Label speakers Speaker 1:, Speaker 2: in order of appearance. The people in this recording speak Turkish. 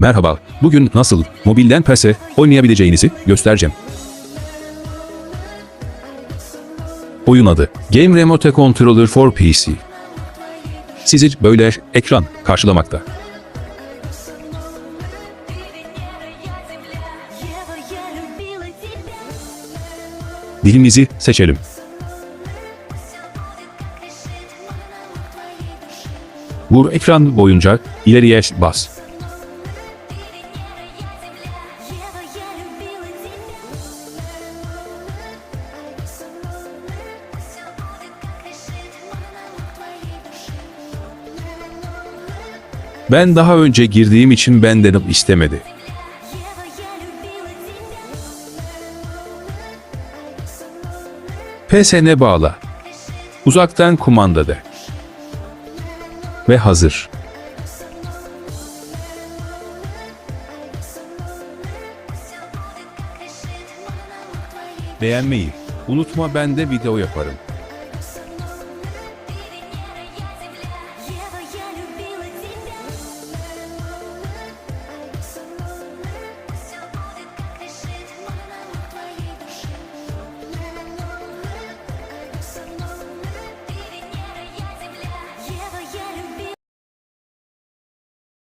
Speaker 1: Merhaba, bugün nasıl mobilden PES'e oynayabileceğinizi göstereceğim. Oyun adı Game Remote Controller for PC. Sizi böyle ekran karşılamakta. Dilimizi seçelim. Vur ekran boyunca ileriye bas. Ben daha önce girdiğim için benden istemedi. PSN bağla. Uzaktan kumanda de. Ve hazır. Beğenmeyi unutma ben de video yaparım.